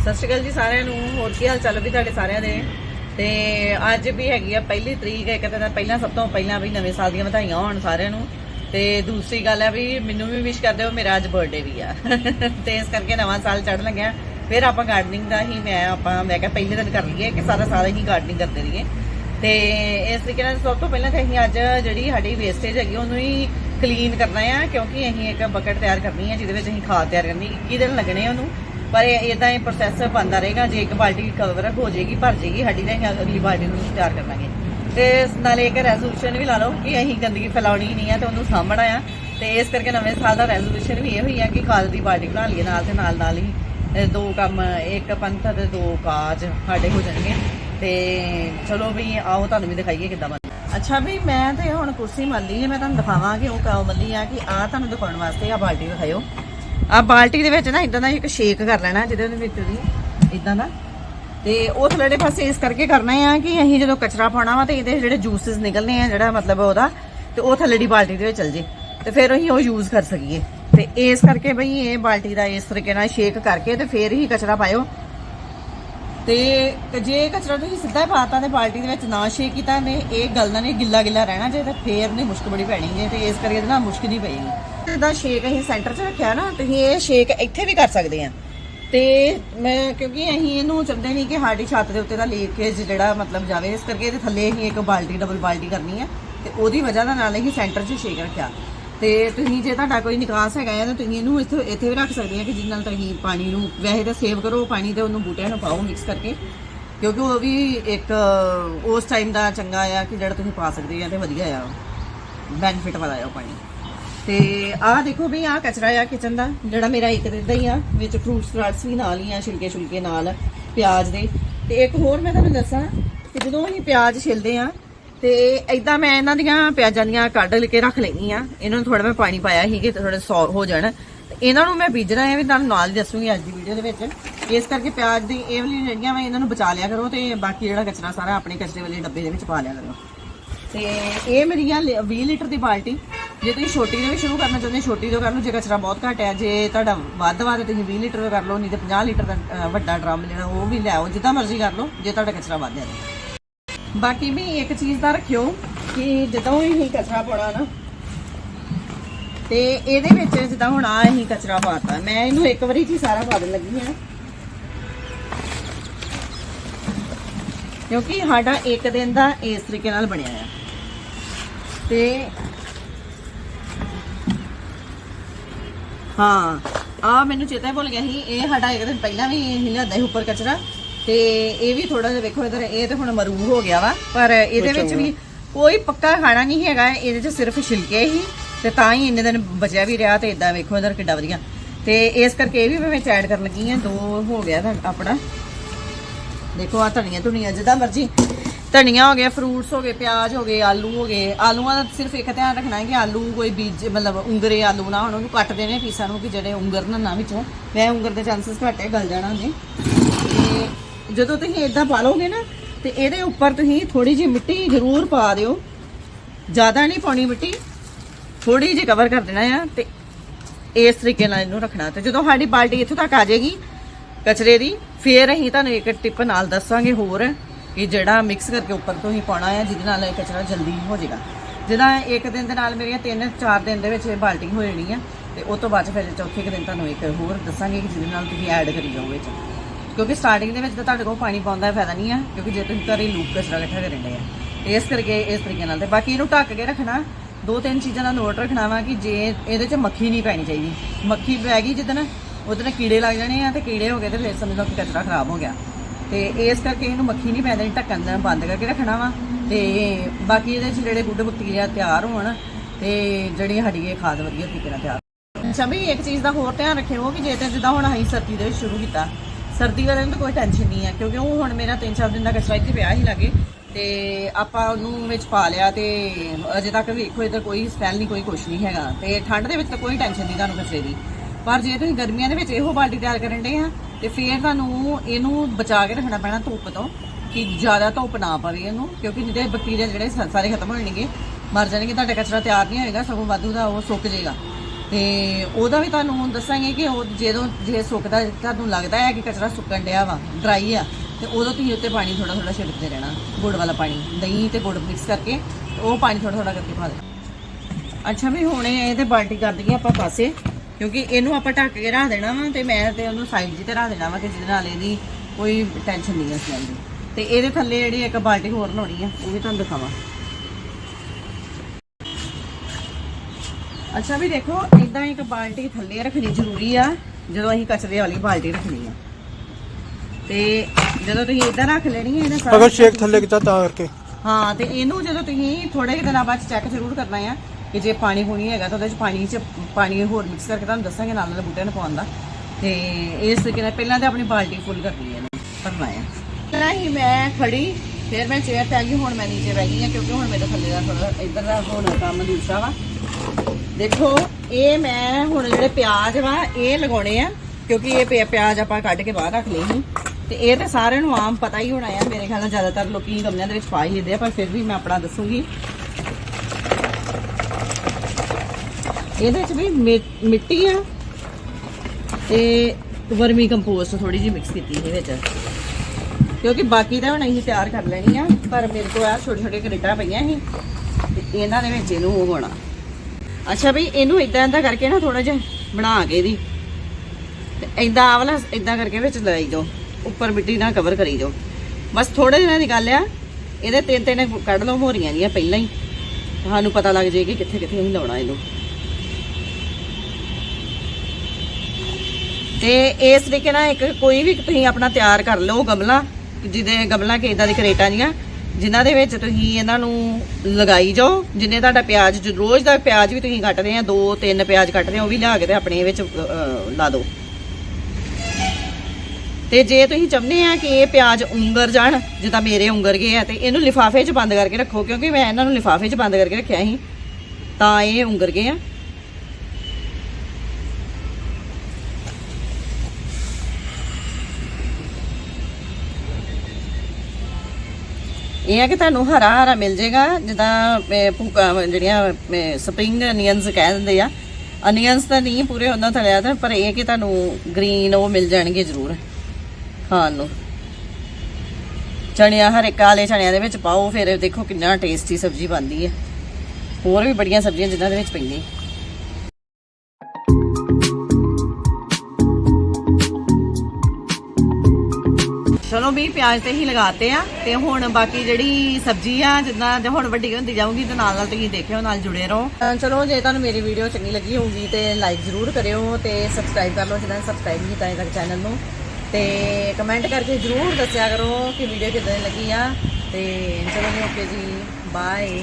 ਸਤਿ ਸ਼੍ਰੀ ਅਕਾਲ ਜੀ ਸਾਰਿਆਂ ਨੂੰ, ਹੋਰ ਕੀ ਹਾਲ ਚਾਲ ਵੀ ਤੁਹਾਡੇ ਸਾਰਿਆਂ ਦੇ? ਤੇ ਅੱਜ ਵੀ ਹੈਗੀ ਆ ਪਹਿਲੀ ਤਰੀਕ, ਇੱਕ ਤਾਂ ਪਹਿਲਾਂ, ਸਭ ਤੋਂ ਪਹਿਲਾਂ ਵੀ ਨਵੇਂ ਸਾਲ ਦੀਆਂ ਵਧਾਈਆਂ ਹੋਣ ਸਾਰਿਆਂ ਨੂੰ। ਤੇ ਦੂਸਰੀ ਗੱਲ ਹੈ ਵੀ ਮੈਨੂੰ ਵੀ ਵਿਸ਼ ਕਰ ਦਿਓ ਮੇਰਾ ਅੱਜ ਬਰਥਡੇ ਵੀ ਆ। ਤੇ ਇਸ ਕਰਕੇ ਨਵਾਂ ਸਾਲ ਚੜ੍ਹਨ ਲੱਗਿਆ। ਫਿਰ ਆਪਾਂ ਗਾਰਡਨਿੰਗ ਦਾ ਹੀ ਮੈਂ, ਆਪਾਂ, ਮੈਂ ਕਿਹਾ ਪਹਿਲੇ ਦਿਨ ਕਰ ਲਈਏ, ਕਿ ਸਾਰਾ ਸਾਲ ਹੀ ਗਾਰਡਨਿੰਗ ਕਰਦੇ ਰਹੀਏ। ਤੇ ਇਸ ਤਰੀਕੇ ਨਾਲ ਸਭ ਤੋਂ ਪਹਿਲਾਂ ਤਾਂ ਅਸੀਂ ਅੱਜ ਜਿਹੜੀ ਸਾਡੀ ਵੇਸਟੇਜ ਹੈਗੀ, ਉਹਨੂੰ ਹੀ ਕਲੀਨ ਕਰਨਾ ਆ, ਕਿਉਂਕਿ ਅਸੀਂ ਇੱਕ ਬਕਟ ਤਿਆਰ ਕਰਨੀ ਹੈ ਜਿਹਦੇ ਵਿੱਚ ਅਸੀਂ ਖਾਦ ਤਿਆਰ ਕਰਨੀ 21 ਦਿਨ ਲੱਗਣੇ ਉਹਨੂੰ। ਪਰ ਇਦਾਂ ਇਹ ਪ੍ਰੋਸੈਸ ਬੰਦਾ ਰਹੇਗਾ, ਜੇ ਇੱਕ ਬਾਲਟੀ ਕਵਰ ਹੋ ਜਾਏਗੀ, ਭਰ ਜਾਏਗੀ, ਸਾਡੀ ਤਾਂ ਅਸੀਂ ਅਗਲੀ ਬਾਲਟੀ ਨੂੰ ਤਿਆਰ ਕਰ ਲਾਂਗੇ ਤੇ ਇਸ ਨਾਲੇ ਇੱਕ ਰੈਜ਼ੋਲੂਸ਼ਨ ਵੀ ਲਾ ਲਓ ਕਿ ਅਸੀਂ ਗੰਦਗੀ ਫੈਲਾਉਣੀ ਨਹੀਂ ਹੈ ਤੇ ਉਹਨੂੰ ਸਾਂਭਣਾ ਆ। ਤੇ ਇਸ ਕਰਕੇ ਨਵੇਂ ਸਾਲ ਦਾ ਰੈਜ਼ੋਲੂਸ਼ਨ ਵੀ ਇਹ ਹੋਈ ਆ ਕਿ ਖਾਦ ਦੀ ਬਾਲਟੀ ਬਣਾ ਲਈਏ ਨਾਲ ਤੇ ਨਾਲ ਨਾਲ ਹੀ ਦੋ ਕੰਮ, ਇੱਕ ਪੰਥ ਤੇ ਦੋ ਕਾਜ ਸਾਡੇ ਹੋ ਜਾਣਗੇ। ਤੇ ਚਲੋ ਵੀ ਆਓ, ਤੁਹਾਨੂੰ ਵੀ ਦਿਖਾਈਏ ਕਿੱਦਾਂ ਬਣਦਾ ਅੱਛਾ ਵੀ ਮੈਂ ਤੇ ਹੁਣ ਕੁਰਸੀ ਮੰਨ ਲਈ ਮੈਂ ਤੁਹਾਨੂੰ ਦਿਖਾਵਾਂ ਕਿ ਉਹ ਕਾਉ ਮੰਨੀ ਆ ਕਿ ਆ ਤੁਹਾਨੂੰ ਦਿਖਾਉਣ ਵਾਸਤੇ ਆ ਬਾਲਟੀ ਦਿਖਾਇਓ। ਆ ਬਾਲਟੀ ਦੇ ਵਿੱਚ ਨਾ ਇਦਾਂ ਦਾ ਇੱਕ ਸ਼ੇਕ ਕਰ ਲੈਣਾ, ਜਿਹਦੇ ਵਿੱਚ ਦੀ ਇਦਾਂ ਦਾ। ਤੇ ਉਹ ਥੱਲੜੇ ਪਾਸੇ ਇਸ ਕਰਕੇ ਕਰਨਾ ਆ ਕਿ ਅਸੀਂ ਜਦੋਂ ਕਚਰਾ ਪਾਉਣਾ ਵਾ ਤੇ ਇਹਦੇ ਜਿਹੜੇ ਜੂਸਸ ਨਿਕਲਨੇ ਆ, ਜਿਹੜਾ ਮਤਲਬ ਉਹਦਾ, ਤੇ ਉਹ ਥੱਲੜੀ ਬਾਲਟੀ ਦੇ ਵਿੱਚ ਚਲ ਜੇ। ਤੇ ਫਿਰ ਅਸੀਂ ਉਹ ਯੂਜ਼ ਕਰ ਸਕੀਏ। ਤੇ ਇਸ ਕਰਕੇ ਬਈ ਇਹ ਬਾਲਟੀ ਦਾ ਇਸ ਤਰੀਕੇ ਨਾਲ ਸ਼ੇਕ ਕਰਕੇ ਤੇ ਫਿਰ ਹੀ ਕਚਰਾ ਪਾਇਓ। ਤੇ ਜੇ ਕਚਰਾ ਤੁਸੀਂ ਸਿੱਧਾ ਹੀ ਪਾਤਾ ਤੇ ਬਾਲਟੀ ਦੇ ਵਿੱਚ ਨਾ ਸ਼ੇਕ ਕੀਤਾ ਨੇ ਇਹ ਗੱਲ ਗਲਣਾ ਨੇ ਗਿੱਲਾ ਗਿੱਲਾ ਰਹਿਣਾ ਜੇ ਤੇ ਫੇਰ ਨਹੀਂ ਮੁਸ਼ਕ ਬੜੀ ਪੈਣੀ ਜੇ ਤੇ ਇਸ ਕਰਕੇ ਇਹਦੇ ਨਾਲ ਮੁਸ਼ਕ ਨਹੀਂ ਪਏਗੀ। ਜਿੱਦਾਂ ਸ਼ੇਕ ਅਸੀਂ ਸੈਂਟਰ 'ਚ ਰੱਖਿਆ ਨਾ ਤੁਸੀਂ ਇਹ ਸ਼ੇਕ ਇੱਥੇ ਵੀ ਕਰ ਸਕਦੇ ਆ ਤੇ ਮੈਂ, ਕਿਉਂਕਿ ਅਸੀਂ ਇਹਨੂੰ ਚਾਹੁੰਦੇ ਨਹੀਂ ਕਿ ਸਾਡੀ ਛੱਤ ਦੇ ਉੱਤੇ ਦਾ ਲੀਕੇਜ ਜਿਹੜਾ ਮਤਲਬ ਜਾਵੇ, ਇਸ ਕਰਕੇ ਇਹਦੇ ਥੱਲੇ ਅਸੀਂ ਇੱਕ ਬਾਲਟੀ ਡਬਲ ਬਾਲਟੀ ਕਰਨੀ ਹੈ ਤੇ ਉਹਦੀ ਵਜ੍ਹਾ ਦੇ ਨਾਲ ਅਸੀਂ ਸੈਂਟਰ 'ਚ ਸ਼ੇਕ ਰੱਖਿਆ। ਤੇ ਤੁਸੀਂ ਜੇ ਤੁਹਾਡਾ ਕੋਈ ਨਿਕਾਸ ਹੈਗਾ ਹੈ ਤਾਂ ਤੁਸੀਂ ਇਹਨੂੰ ਇੱਥੇ ਇੱਥੇ ਵੀ ਰੱਖ ਸਕਦੇ ਆ ਕਿ ਜਿਸ ਨਾਲ ਤੁਸੀਂ ਪਾਣੀ ਨੂੰ, ਵੈਸੇ ਤਾਂ ਸੇਵ ਕਰੋ, ਪਾਣੀ ਤੇ ਉਹਨੂੰ ਬੂਟਿਆਂ ਨੂੰ ਪਾਓ ਮਿਕਸ ਕਰਕੇ। ਕਿਉਂਕਿ ਉਹ ਵੀ ਇੱਕ, ਉਸ ਟਾਈਮ ਦਾ ਚੰਗਾ ਆ ਕਿ ਜਿਹੜਾ ਤੁਸੀਂ ਪਾ ਸਕਦੇ ਆ, ਤੇ ਵਧੀਆ ਆ। ਬੈਨੀਫਿਟ ਵਾਲਾ ਆ ਉਹ ਪਾਣੀ। ਤੇ ਆਹ ਦੇਖੋ ਵੀ ਆਹ ਕਚਰਾ ਆ ਕਿਚਨ ਦਾ, ਜਿਹੜਾ ਮੇਰਾ ਇੱਕ ਦਿਨ ਦਾ ਹੀ ਆ, ਵਿੱਚ ਫਰੂਟਸ ਫਰਾਟਸ ਵੀ ਨਾਲ ਹੀ ਆ, ਛਿਲਕੇ ਛੁਲਕੇ ਨਾਲ, ਪਿਆਜ਼ ਦੇ। ਤੇ ਇੱਕ ਹੋਰ ਮੈਂ ਤੁਹਾਨੂੰ ਦੱਸਾਂ ਕਿ ਜਦੋਂ ਅਸੀਂ ਪਿਆਜ਼ ਛਿਲਦੇ ਆ, ਤੇ ਐਦਾਂ ਮੈਂ ਇਹਨਾਂ ਦੀਆਂ ਪਿਆਜ਼ਾਂ ਦੀਆਂ ਕੱਢ ਕੇ ਰੱਖ ਲੈਣੀ ਆ। ਇਹਨਾਂ ਨੂੰ ਥੋੜਾ ਮੈਂ ਪਾਣੀ ਪਾਇਆ ਸੀ ਕਿ ਥੋੜੇ ਸੌਰ ਹੋ ਜਾਣ। ਤੇ ਇਹਨਾਂ ਨੂੰ ਮੈਂ ਬੀਜਣਾ ਹੈ, ਵੀ ਤੁਹਾਨੂੰ ਨਾਲ ਹੀ ਦੱਸੂਗੀ ਅੱਜ ਦੀ ਵੀਡੀਓ ਦੇ ਵਿੱਚ। ਇਸ ਕਰਕੇ ਪਿਆਜ਼ ਦੀ ਇਹ ਵਾਲੀ ਜਿਹੜੀਆਂ ਵਾ, ਇਹਨਾਂ ਨੂੰ ਬਚਾ ਲਿਆ ਕਰੋ ਤੇ ਬਾਕੀ ਜਿਹੜਾ ਕਚਰਾ ਸਾਰਾ ਆਪਣੇ ਕਚਰੇ ਵਾਲੇ ਡੱਬੇ ਦੇ ਵਿੱਚ ਪਾ ਲਿਆ ਕਰੋ। ਤੇ ਇਹ ਮੇਰੀਆਂ ਲ- 20 ਲੀਟਰ ਦੀ ਬਾਲਟੀ। ਜੇ ਤੁਸੀਂ ਛੋਟੀ ਤੋਂ ਵੀ ਸ਼ੁਰੂ ਕਰਨਾ ਚਾਹੁੰਦੇ ਹੋ, ਛੋਟੀ ਤੋਂ ਕਰ ਲਓ ਜੇ ਕਚਰਾ ਬਹੁਤ ਘੱਟ ਹੈ ਜੇ ਤੁਹਾਡਾ ਵੱਧ ਵਾ ਤੁਸੀਂ 20 ਲੀਟਰ ਦਾ ਕਰ ਲਓ ਨਹੀਂ ਤੇ 50 ਲੀਟਰ ਦਾ ਵੱਡਾ ਡਰਮ ਲੈਣਾ ਉਹ ਵੀ ਲੈ ਆਓ ਜਿੱਦਾਂ ਮਰਜ਼ੀ ਕਰ ਲਓ ਜੇ ਤੁਹਾਡਾ ਕਚਰਾ ਵੱਧ ਹੈ। ਬਾਕੀ ਵੀ ਇੱਕ ਚੀਜ਼ ਦਾ ਰੱਖਿਓ ਕਿ ਜਦੋਂ ਹੀ ਕਚਰਾ ਪਾਉਣਾ ਨਾ ਤੇ ਇਹਦੇ ਵਿੱਚ ਜਿੱਦਾਂ ਹੁਣ ਆ ਅਸੀਂ ਕਚਰਾ ਪਾਤਾ ਮੈਂ ਇਹਨੂੰ ਇੱਕ ਵਾਰੀ 'ਚ ਸਾਰਾ ਪਾ ਦੇਣ ਲੱਗੀ ਹਾਂ। ਕਿਉਂਕਿ ਸਾਡਾ ਇੱਕ ਦਿਨ ਦਾ ਇਸ ਤਰੀਕੇ ਨਾਲ ਬਣਿਆ ਆ। ਤੇ ਹਾਂ, ਆ ਮੈਨੂੰ ਚੇਤਾ ਭੁੱਲ ਗਿਆ ਸੀ, ਇਹ ਸਾਡਾ ਇੱਕ ਦਿਨ ਪਹਿਲਾਂ ਵੀ ਇਹ ਲਿਆਂਦਾ ਸੀ ਉੱਪਰ ਕਚਰਾ, ਤੇ ਇਹ ਵੀ ਥੋੜਾ ਜਿਹਾ ਵੇਖੋ ਇਧਰ, ਇਹ ਤੇ ਹੁਣ ਮਰੂ ਹੋ ਗਿਆ ਵਾ, ਪਰ ਇਹਦੇ ਵਿੱਚ ਵੀ ਕੋਈ ਪੱਕਾ ਖਾਣਾ ਨਹੀਂ ਹੈਗਾ, ਇਹਦੇ 'ਚ ਸਿਰਫ ਛਿਲਕੇ ਹੀ, ਤੇ ਤਾਂ ਹੀ ਇੰਨੇ ਦਿਨ ਬਚਿਆ ਵੀ ਰਿਹਾ, ਤੇ ਇਦਾਂ ਵੇਖੋ ਇਧਰ ਕਿੱਡਾ ਵਧੀਆ। ਤੇ ਇਸ ਕਰਕੇ ਇਹ ਵੀ ਮੈਂ ਵਿੱਚ ਐਡ ਕਰਨ ਲੱਗੀ ਆ ਦੋ ਹੋ ਗਿਆ ਆਪਣਾ। ਦੇਖੋ ਆ ਧਨੀਆ ਧੁਨੀਆ ਜਿੱਦਾਂ ਮਰਜ਼ੀ। ਧਨੀਆ ਹੋ ਗਿਆ ਫਰੂਟਸ ਹੋ ਗਏ, ਪਿਆਜ਼ ਹੋ ਗਏ, ਆਲੂ ਹੋ ਗਏ। ਆਲੂਆਂ ਦਾ ਸਿਰਫ ਇੱਕ ਧਿਆਨ ਰੱਖਣਾ ਹੈ ਕਿ ਆਲੂ ਕੋਈ ਬੀਜ, ਮਤਲਬ ਉਂਗਰੇ ਆਲੂ ਨਾ ਹੋਣ, ਉਹਨੂੰ ਕੱਟ ਦੇਣੇ ਪੀਸਾਂ ਨੂੰ ਕਿ ਜਿਹੜੇ ਉਂਗਰ ਨਾ ਨਾ ਵਿੱਚੋਂ। ਮੈਂ ਉਂਗਰ ਦੇ ਚਾਂਸਸ ਘੱਟ ਹੈ, ਗਲ ਜਾਣਾ ਉਹਨੇ ਤੇ ਜਦੋਂ ਤੁਸੀਂ ਇਦਾਂ ਪਾ ਲਓਗੇ ਨਾ, ਤੇ ਇਹਦੇ ਉੱਪਰ ਤੁਸੀਂ ਥੋੜੀ ਜਿਹੀ ਮਿੱਟੀ ਜ਼ਰੂਰ ਪਾ ਦਿਓ। ਜ਼ਿਆਦਾ ਨਹੀਂ ਪਾਉਣੀ ਮਿੱਟੀ ਥੋੜੀ ਜਿਹੀ ਕਵਰ ਕਰ ਦੇਣਾ ਆ ਤੇ ਇਸ ਤਰੀਕੇ ਨਾਲ ਇਹਨੂੰ ਰੱਖਣਾ। ਤੇ ਜਦੋਂ ਸਾਡੀ ਬਾਲਟੀ ਇੱਥੋਂ ਤੱਕ ਆ ਜਾਏਗੀ ਕਚਰੇ ਦੀ, ਫੇਰ ਅਸੀਂ ਤੁਹਾਨੂੰ ਇੱਕ ਟਿਪ ਨਾਲ ਦੱਸਾਂਗੇ ਹੋਰ। ਕਿ ਜਿਹੜਾ ਮਿਕਸ ਕਰਕੇ ਉੱਪਰ ਤੋਂ ਹੀ ਪਾਉਣਾ ਹੈ, ਜਿਹਦੇ ਨਾਲ ਇਹ ਕਚਰਾ ਜਲਦੀ ਹੋ ਜਾਏਗਾ। ਜਿਹਦਾ ਇੱਕ ਦਿਨ ਦੇ ਨਾਲ ਮੇਰੀਆਂ ਤਿੰਨ, ਚਾਰ ਦਿਨ ਦੇ ਵਿੱਚ ਇਹ ਬਾਲਟੀ ਹੋ ਜਾਣੀ ਆ ਤੇ ਉਸ ਤੋਂ ਬਾਅਦ 'ਚ ਫਿਰ ਚੌਥੇ ਕੁ ਦਿਨ ਤੁਹਾਨੂੰ ਇੱਕ ਹੋਰ ਦੱਸਾਂਗੇ ਕਿ ਜਿਹਦੇ ਨਾਲ ਤੁਸੀਂ ਐਡ ਕਰੀ ਜਾਓ ਵਿੱਚ। ਕਿਉਂਕਿ ਸਟਾਰਟਿੰਗ ਦੇ ਵਿੱਚ ਤਾਂ ਤੁਹਾਡੇ ਕੋਲ ਪਾਣੀ ਪਾਉਣ ਦਾ ਫਾਇਦਾ ਨਹੀਂ ਆ, ਕਿਉਂਕਿ ਜੇ ਤੁਸੀਂ ਘਰੇ ਲੂਪ ਕਚਰਾ ਇਕੱਠਾ ਕਰਨ ਦੇ ਆ। ਤੇ ਇਸ ਕਰਕੇ ਇਸ ਤਰੀਕੇ ਨਾਲ ਤੇ ਬਾਕੀ ਇਹਨੂੰ ਢੱਕ ਕੇ ਰੱਖਣਾ, ਦੋ ਤਿੰਨ ਚੀਜ਼ਾਂ ਦਾ ਨੋਟ ਰੱਖਣਾ ਵਾ ਕਿ ਜੇ ਇਹਦੇ 'ਚ ਮੱਖੀ ਨਹੀਂ ਪੈਣੀ ਚਾਹੀਦੀ। ਮੱਖੀ ਪੈ ਗਈ ਜਿੱਦਣ, ਉਹਦੇ ਨਾਲ ਕੀੜੇ ਲੱਗ ਜਾਣੇ ਆ ਤੇ ਕੀੜੇ ਹੋ ਗਏ ਤੇ ਫਿਰ ਸਮਝ ਲਓ ਕਿ ਕਚਰਾ ਖਰਾਬ ਹੋ ਗਿਆ। ਤੇ ਇਸ ਕਰਕੇ ਇਹਨੂੰ ਮੱਖੀ ਨਹੀਂ ਪੈਂਦੀ ਢੱਕਣ ਦਾ ਬੰਦ ਕਰਕੇ ਰੱਖਣਾ ਵਾ। ਤੇ ਬਾਕੀ ਇਹਦੇ 'ਚ ਜਿਹੜੇ ਗੁੱਡ ਬੈਕਟੀਰੀਆ ਤਿਆਰ ਹੋਣ, ਤੇ ਜਿਹੜੀ ਸਾਡੀ ਇਹ ਖਾਦ ਵਧੀਆ ਤਰੀਕੇ ਨਾਲ ਤਿਆਰ ਅੱਛਾ ਵੀ ਇੱਕ ਚੀਜ਼ ਦਾ ਹੋਰ ਧਿਆਨ ਰੱਖਿਓ ਕਿ ਜੇ ਤੇ ਜਿੱਦਾਂ ਹੁਣ ਅਸੀਂ ਸਰਦੀ ਦੇ ਵਿੱਚ ਸ਼ੁਰੂ ਕੀਤਾ, ਸਰਦੀ ਵਾਲੇ ਨੂੰ ਤਾਂ ਕੋਈ ਟੈਨਸ਼ਨ ਨਹੀਂ ਹੈ ਕਿਉਂਕਿ ਉਹ ਹੁਣ ਮੇਰਾ 3-4 ਦਿਨ ਦਾ ਕਚਰਾ ਇੱਥੇ ਪਿਆ ਹੀ ਲਾਗੇ, ਤੇ ਆਪਾਂ ਉਹਨੂੰ ਵਿੱਚ ਪਾ ਲਿਆ ਤੇ ਅਜੇ ਤੱਕ ਵੇਖੋ ਇਹਦਾ ਕੋਈ ਸਮੈਲ ਨਹੀਂ, ਕੋਈ ਕੁਛ ਨਹੀਂ ਹੈਗਾ। ਤੇ ਠੰਡ ਦੇ ਵਿੱਚ ਤਾਂ ਕੋਈ ਟੈਨਸ਼ਨ ਨਹੀਂ ਤੁਹਾਨੂੰ ਕਚਰੇ ਦੀ। ਪਰ ਜੇ ਤੁਸੀਂ ਗਰਮੀਆਂ ਦੇ ਵਿੱਚ ਇਹੋ ਬਾਲਟੀ ਤਿਆਰ ਕਰਨ ਦੇ ਆ, ਤੇ ਫੇਰ ਤੁਹਾਨੂੰ ਇਹਨੂੰ ਬਚਾ ਕੇ ਰੱਖਣਾ ਪੈਣਾ ਧੁੱਪ ਤੋਂ, ਕਿ ਜ਼ਿਆਦਾ ਧੁੱਪ ਨਾ ਪਵੇ ਇਹਨੂੰ, ਕਿਉਂਕਿ ਜਿਹਦੇ ਬੈਕਟੀਰੀਆ ਜਿਹੜੇ ਸਾਰੇ ਖਤਮ ਹੋ ਜਾਣਗੇ ਮਰ ਜਾਣਗੇ, ਤੁਹਾਡਾ ਕਚਰਾ ਤਿਆਰ ਨਹੀਂ ਹੋਏਗਾ, ਸਗੋਂ ਵਾਧੂ ਦਾ ਉਹ ਸੁੱਕ ਜਾਏਗਾ ਤੇ ਉਹਦਾ ਵੀ ਤੁਹਾਨੂੰ ਦੱਸਾਂਗੇ ਕਿ ਉਹ ਜਦੋਂ, ਜੇ ਸੁੱਕਦਾ, ਤੁਹਾਨੂੰ ਲੱਗਦਾ ਹੈ ਕਿ ਕਚਰਾ ਸੁੱਕਣ ਡਿਆ ਵਾ ਡਰਾਈ ਆ, ਤੇ ਉਦੋਂ ਤੁਸੀਂ ਉੱਤੇ ਪਾਣੀ ਥੋੜਾ ਥੋੜਾ ਛਿੜਕਦੇ ਰਹਿਣਾ, ਗੁੜ ਵਾਲਾ ਪਾਣੀ, ਦਹੀਂ ਤੇ ਗੁੜ ਮਿਕਸ ਕਰਕੇ, ਉਹ ਪਾਣੀ ਥੋੜਾ ਥੋੜਾ ਕਰਕੇ ਪਾ ਦੇਣਾ। ਅੱਛਾ ਵੀ ਹੁਣ ਇਹ ਤੇ ਬਾਲਟੀ ਕਰ ਦਈਏ ਆਪਾਂ ਪਾਸੇ। ਕਿਉਂਕਿ ਇਹਨੂੰ ਆਪਾਂ ਢੱਕ ਕੇ ਰੱਖ ਦੇਣਾ ਵਾ ਤੇ ਮੈਂ ਤੇ ਉਹਨੂੰ ਸਾਈਡ ਜੀ ਤੇ ਰੱਖ ਦੇਣਾ ਵਾ ਕਿ ਜਿਹਦੇ ਨਾਲ ਇਹਦੀ ਕੋਈ ਟੈਨਸ਼ਨ ਨਹੀਂ ਹੈ ਸਮੈਲ ਦੀ। ਤੇ ਇਹਦੇ ਥੱਲੇ ਜਿਹੜੀ ਇੱਕ ਬਾਲਟੀ ਹੋਰ ਲਾਉਣੀ ਆ ਉਹ ਵੀ ਤੁਹਾਨੂੰ ਦਿਖਾਵਾਂ। ਅੱਛਾ ਵੀ ਦੇਖੋ ਇਦਾਂ ਇੱਕ ਬਾਲਟੀ ਥੱਲੇ ਰੱਖਣੀ ਜ਼ਰੂਰੀ ਆ ਜਦੋਂ ਅਸੀਂ ਕਚਰੇ ਵਾਲੀ ਬਾਲਟੀ ਰੱਖਣੀ ਆ। ਤੇ ਜਦੋਂ ਤੁਸੀਂ ਇਦਾਂ ਰੱਖ ਲੈਣੀ ਹੈ ਇਹਨੇ ਸਾਰਾ ਅਗਰ ਸ਼ੇਕ ਥੱਲੇ ਕੀਤਾ ਤਾਂ ਕਰਕੇ ਹਾਂ ਤੇ ਇਹਨੂੰ ਜਦੋਂ ਤੁਸੀਂ ਥੋੜੇ ਦਿਨਾਂ ਬਾਅਦ ਚੈੱਕ ਜ਼ਰੂਰ ਕਰਨਾ ਆ ਕਿ ਜੇ ਪਾਣੀ ਹੋਣੀ ਹੈਗਾ ਤਾਂ ਉਹਦੇ ਚ ਪਾਣੀ ਚ ਪਾਣੀ ਹੋਰ ਮਿਕਸ ਕਰਕੇ ਤੁਹਾਨੂੰ ਦੱਸਾਂਗੇ ਨਾਲ ਨਾਲ ਬੂਟਿਆਂ ਨੂੰ ਪਾਉਣ ਦਾ। ਤੇ ਇਸ ਤਰੀਕੇ ਨਾਲ ਪਹਿਲਾਂ ਤੇ ਆਪਣੀ ਬਾਲਟੀ ਫੁੱਲ ਕਰਨੀ ਹੈ ਭਰਨਾ ਆ ਤਰ੍ਹਾਂ ਹੀ ਮੈਂ ਖੜੀ, ਫਿਰ ਮੈਂ ਚੇਅਰ ਤੇ ਆ ਗਈ, ਹੁਣ ਮੈਂ ਨੀਚੇ ਬਹਿ ਗਈ ਆ ਕਿਉਂਕਿ ਹੁਣ ਮੇਰੇ ਥੱਲੇ ਦਾ ਥੋੜਾ ਇੱਧਰ ਦਾ ਹੁਣ ਕੰਮ ਦੂਸਰਾ ਵਾ। ਦੇਖੋ, ਇਹ ਮੈਂ ਹੁਣ ਜਿਹੜੇ ਪਿਆਜ਼ ਵਾ, ਇਹ ਲਗਾਉਣੇ ਆ, ਕਿਉਂਕਿ ਇਹ ਪਿਆ- ਪਿਆਜ਼ ਆਪਾਂ ਕੱਢ ਕੇ ਬਾਹਰ ਰੱਖ ਲਏ ਸੀ। ਤੇ ਇਹ ਤਾਂ ਸਾਰਿਆਂ ਨੂੰ ਆਮ ਪਤਾ ਹੀ ਹੋਣਾ ਆ, ਮੇਰੇ ਖਿਆਲ ਨਾਲ ਜ਼ਿਆਦਾਤਰ ਲੋਕੀ ਗਮਲਿਆਂ ਦੇ ਵਿੱਚ ਪਾ ਹੀ ਦਿੰਦੇ ਆ, ਪਰ ਫਿਰ ਵੀ ਮੈਂ ਆਪਣਾ ਦੱਸੂਗੀ। ਇਹਦੇ 'ਚ ਵੀ ਮਿ- ਮਿੱਟੀ ਆ ਤੇ ਵਰਮੀ ਕੰਪੋਸਟ ਥੋੜੀ ਜਿਹੀ ਮਿਕਸ ਕੀਤੀ ਇਹਦੇ ਵਿੱਚ। ਕਿਉਂਕਿ ਬਾਕੀ ਤਾਂ ਹੁਣ ਅਸੀਂ ਤਿਆਰ ਕਰ ਲੈਣੀ ਆ, ਪਰ ਮੇਰੇ ਕੋਲ ਆ ਛੋਟੇ ਛੋਟੇ ਕਰੇਟਾਂ ਪਈਆਂ ਸੀ ਤੇ ਇਹਨਾਂ ਦੇ ਵਿੱਚ ਇਹਨੂੰ ਉਹ ਹੋਣਾ। ਅੱਛਾ ਵੀ ਇਹਨੂੰ ਇਦਾਂ ਇਦਾਂ ਕਰਕੇ ਨਾ ਥੋੜਾ ਜਿਹਾ ਬਣਾ ਕੇ ਇਹਦੀ। ਤੇ ਇਦਾਂ ਆ ਵਾਲਾ ਇਦਾਂ ਕਰਕੇ ਵਿੱਚ ਲਾਈ ਜਾਓ, ਉੱਪਰ ਮਿੱਟੀ ਨਾਲ ਕਵਰ ਕਰੀ ਜਾਓ। ਬਸ ਥੋੜੇ ਦਿਨਾਂ ਦੀ ਗੱਲ ਆ, ਇਹਦੇ ਤਿੰਨ ਤਿੰਨ ਕੱਢ ਲਓ ਮੋਰੀਆਂ ਦੀਆਂ ਪਹਿਲਾਂ ਹੀ। ਤੁਹਾਨੂੰ ਪਤਾ ਲੱਗ ਜਾਏ ਕਿ ਕਿੱਥੇ ਕਿੱਥੇ ਅਸੀਂ ਲਾਉਣਾ ਇਹਨੂੰ। ਤੇ ਇਸ ਤਰੀਕੇ ਨਾਲ ਇੱਕ ਕੋਈ ਵੀ ਤੁਸੀਂ ਆਪਣਾ ਤਿਆਰ ਕਰ ਲਓ ਗਮਲਾ ਜਿਹਦੇ ਗਮਲਾ ਕੇ ਇਦਾਂ ਦੀ ਕਰੇਟਾਂ ਦੀਆਂ ਜਿਨ੍ਹਾਂ ਦੇ ਵਿੱਚ ਤੁਸੀਂ ਇਹਨਾਂ ਨੂੰ ਲਗਾਈ ਜਾਓ ਜਿੰਨੇ ਤੁਹਾਡਾ ਪਿਆਜ਼ ਰੋਜ਼ ਦਾ ਪਿਆਜ਼ ਵੀ ਤੁਸੀਂ ਕੱਟਦੇ ਆ ਦੋ ਤਿੰਨ ਪਿਆਜ਼ ਕੱਟਦੇ ਆ ਉਹ ਵੀ ਲਿਆ ਕੇ ਤੇ ਆਪਣੇ ਵਿੱਚ ਅਹ, ਲਾ ਦਿਓ ਤੇ ਜੇ ਤੁਸੀਂ ਚਾਹੁੰਦੇ ਆ ਕਿ ਇਹ ਪਿਆਜ਼ ਉਂਗਰ ਜਾਣ ਜਿੱਦਾਂ ਮੇਰੇ ਉਂਗਰ ਗਏ ਆ ਤੇ ਇਹਨੂੰ ਲਿਫਾਫੇ 'ਚ ਬੰਦ ਕਰਕੇ ਰੱਖੋ ਕਿਉਂਕਿ ਮੈਂ ਇਹਨਾਂ ਨੂੰ ਲਿਫਾਫੇ 'ਚ ਬੰਦ ਕਰਕੇ ਰੱਖਿਆ ਸੀ ਤਾਂ ਇਹ ਉਂਗਰ ਗਏ ਆ। ਇਹ ਆ ਕਿ ਤੁਹਾਨੂੰ ਹਰਾ ਹਰਾ ਮਿਲ ਜਾਏਗਾ, ਜਿੱਦਾਂ ਭੂਕਾ, ਜਿਹੜੀਆਂ ਸਪਰਿੰਗ ਅਨੀਅਨਸ ਕਹਿ ਦਿੰਦੇ ਆ। ਅਨੀਅਨਸ ਤਾਂ ਨਹੀਂ, ਪੂਰੇ ਉਹਨਾਂ ਥਲਿਆ ਤਾਂ, ਪਰ ਇਹ ਕਿ ਤੁਹਾਨੂੰ ਗ੍ਰੀਨ ਉਹ ਮਿਲ ਜਾਣਗੇ ਜ਼ਰੂਰ, ਖਾਣ ਨੂੰ। ਚਣਿਆ, ਹਰੇ ਕਾਲੇ ਚਣਿਆਂ ਦੇ ਵਿੱਚ ਪਾਓ, ਫਿਰ ਦੇਖੋ ਕਿੰਨਾ ਟੇਸਟੀ ਸਬਜ਼ੀ ਬਣਦੀ ਹੈ ਹੋਰ ਵੀ ਬੜੀਆਂ ਸਬਜ਼ੀਆਂ ਜਿਨ੍ਹਾਂ ਦੇ ਵਿੱਚ ਪੈਂਦੀ ਚਲੋ ਵੀ ਪਿਆਜ਼ ਤੇ ਹੀ ਲਗਾਤੇ ਆ, ਤੇ ਹੁਣ ਬਾਕੀ ਜਿਹੜੀ ਸਬਜ਼ੀ ਆ, ਜਿੱਦਾਂ ਜੇ ਹੁਣ ਵੱਡੀ ਹੁੰਦੀ ਜਾਊਗੀ, ਤੇ ਨਾਲ ਨਾਲ ਤੁਸੀਂ ਦੇਖਿਓ, ਨਾਲ ਜੁੜੇ ਰਹੋ। ਚਲੋ, ਜੇ ਤੁਹਾਨੂੰ ਮੇਰੀ ਵੀਡੀਓ ਚੰਗੀ ਲੱਗੀ ਹੋਊਗੀ, ਤੇ ਲਾਈਕ ਜ਼ਰੂਰ ਕਰਿਓ, ਤੇ ਸਬਸਕ੍ਰਾਈਬ ਕਰ ਲਓ ਜਿਹਨਾਂ ਨੇ ਸਬਸਕ੍ਰਾਈਬ ਨਹੀਂ ਕੀਤਾ ਹੈ ਤੱਕ ਚੈਨਲ ਨੂੰ। ਤੇ ਕਮੈਂਟ ਕਰਕੇ ਜ਼ਰੂਰ ਦੱਸਿਆ ਕਰੋ ਕਿ ਵੀਡੀਓ ਕਿੱਦਾਂ ਦੀ ਲੱਗੀ ਆ। ਤੇ ਚਲੋ ਜੀ ਓਕੇ ਜੀ ਬਾਏ